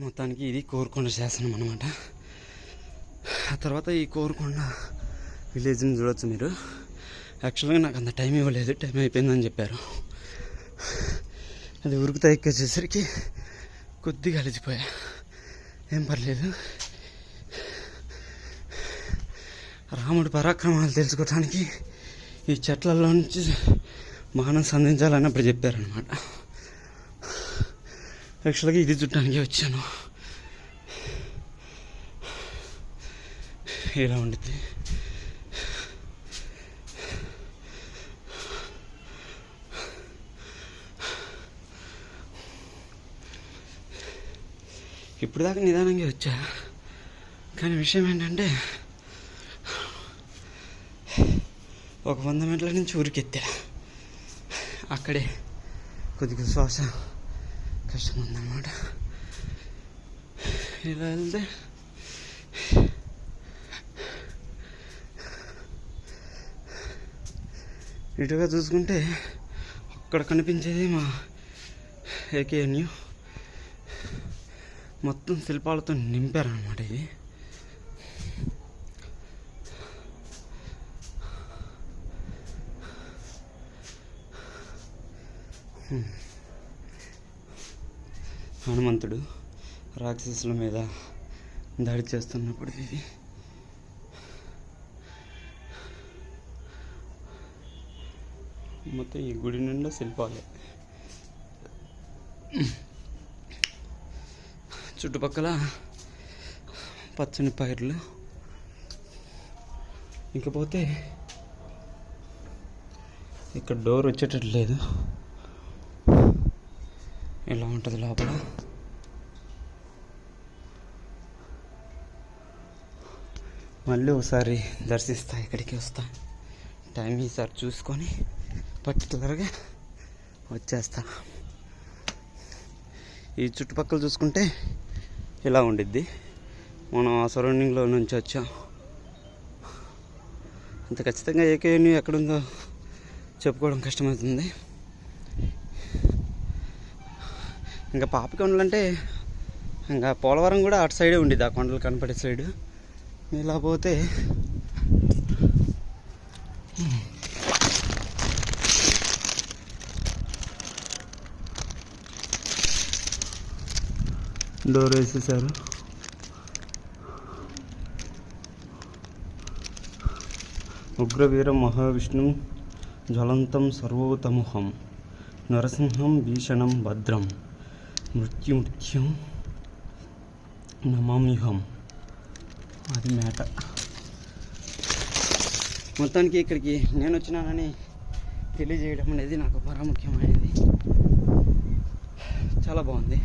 మొత్తానికి ఇది కోరుకొండ శాసనం అనమాట ఆ తర్వాత ఈ కోరుకొండ విలేజ్ని చూడొచ్చు మీరు. యాక్చువల్గా నాకు అంత టైం ఇవ్వలేదు టైం అయిపోయిందని చెప్పారు. అది ఉరుకుతా ఎక్కేసేసరికి కొద్దిగా అలిచిపోయా ఏం పర్లేదు. రాముడి పరాక్రమాలు తెలుసుకోవడానికి ఈ చెట్లలో నుంచి మానం సంధించాలని అప్పుడు చెప్పారనమాట యాక్చువల్గా ఇది చుట్టానికి వచ్చాను. ఇలా ఉండిద్ది. ఇప్పుడు దాకా నిదానంగా వచ్చా. కానీ విషయం ఏంటంటే ఒక వంద మీటర్ల నుంచి ఊరికెత్తా. అక్కడే కొద్దిగా శ్వాస. కష్టం ఉందన్నమాట ఇలా వెళ్తే ఇటుగా చూసుకుంటే అక్కడ కనిపించేది మా ఏకేఎన్యు మొత్తం శిల్పాలతో నింపారనమాట ఇది Hmm. హనుమంతుడు రాక్షసుల మీద దాడి చేస్తున్నప్పుడు ఇది. మొత్తం ఈ గుడి నిండా శిల్పాలే. చుట్టుపక్కల పచ్చని పైర్లు. ఇకపోతే ఇక్కడ డోర్ వచ్చేటట్టు లేదు. ఇలా ఉంటుంది లోపల? మళ్ళీ ఒకసారి దర్శిస్తా ఇక్కడికి వస్తా. టైం ఈసారి చూసుకొని పర్టికులర్గా వచ్చేస్తా. ఈ చుట్టుపక్కల చూసుకుంటే ఇలా ఉండిద్ది. మనం ఆ సరౌండింగ్లో నుంచి వచ్చాం. అంత ఖచ్చితంగా ఏకేఎన్యూ ఎక్కడుందో చెప్పుకోవడం కష్టమవుతుంది. ఇంకా పాపి కొండలు అంటే ఇంకా పోలవరం కూడా అటు సైడే ఉండేది ఆ కొండలు కనపడే సైడు. ఇలా పోతే డోర్ వేసేసారు. ఉగ్రవీర మహావిష్ణు జ్వలంతం సర్వోతముహం నరసింహం భీషణం భద్రం. మృత్యుమృత్యం నమామ్యుహం. అది మేట మొత్తానికి ఇక్కడికి నేను వచ్చినానని తెలియజేయడం అనేది నాకు ప్రాముఖ్యమైనది. చాలా బాగుంది.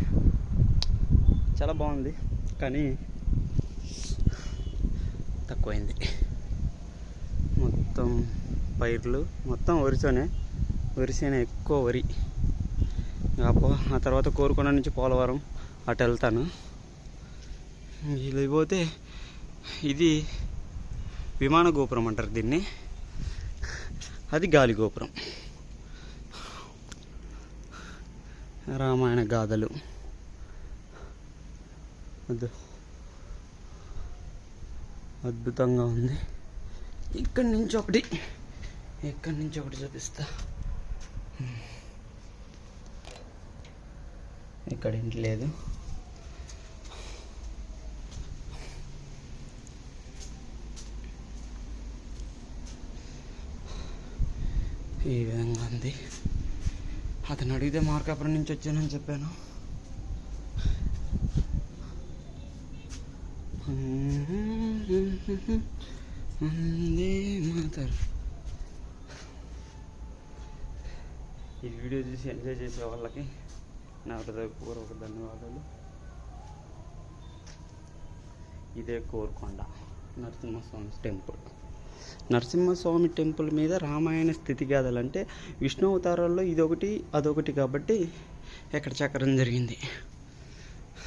చాలా బాగుంది. కానీ తక్కువైంది. మొత్తం పైర్లు మొత్తం వరిసోనే వరిసేనే ఎక్కువ వరి. ఆ ఆ తర్వాత కోరుకొండ నుంచి పోలవరం అటు వెళ్తాను. ఇది పోతే ఇది విమాన గోపురం అంటారు దీన్ని. అది గాలి గోపురం. రామాయణ గాథలు. అద్దు అద్భుతంగా ఉంది. ఇక్కడి నుంచి ఒకటి ఇక్కడి నుంచి ఒకటి చూపిస్తా. ఇక్కడ ఇంటి లేదు. ఈ విధంగా ఉంది. అతను అడిగితే మార్కాపురం నుంచి వచ్చానని చెప్పాను. వందే మాతర్. ఈ వీడియో చూసి ఎంజాయ్ చేసే వాళ్ళకి నా హృదయపూర్వక ధన్యవాదాలు. ఇదే కోరుకొండ నరసింహస్వామి టెంపుల్. నరసింహస్వామి టెంపుల్ మీద రామాయణ స్థితిగాథలు అంటే విష్ణు అవతారాల్లో ఇదొకటి అదొకటి కాబట్టి ఎక్కడ చక్రం జరిగింది?